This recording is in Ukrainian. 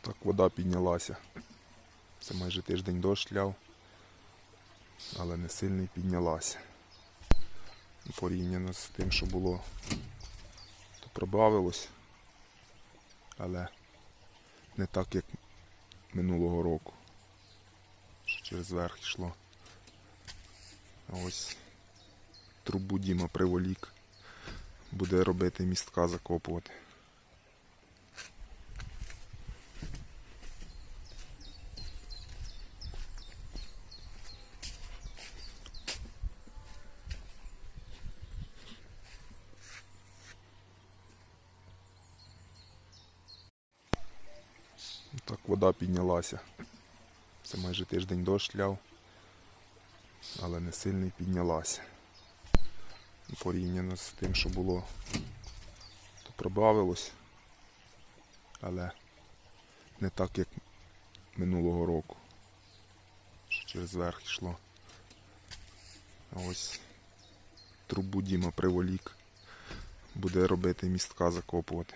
Так вода піднялася. Це майже тиждень дощ ляв, але не сильний піднялася. Порівняно з тим, що було, то прибавилось, але не так, як минулого року. Що через верх йшло. А ось трубу Діма приволік. Буде робити містка закопувати. Так вода піднялася. Це майже тиждень дощ ляв, але не сильний піднялася. Порівняно з тим, що було, то прибавилось, але не так, як минулого року. Що через верх йшло. А ось трубу Діма приволік. Буде робити містка закопувати.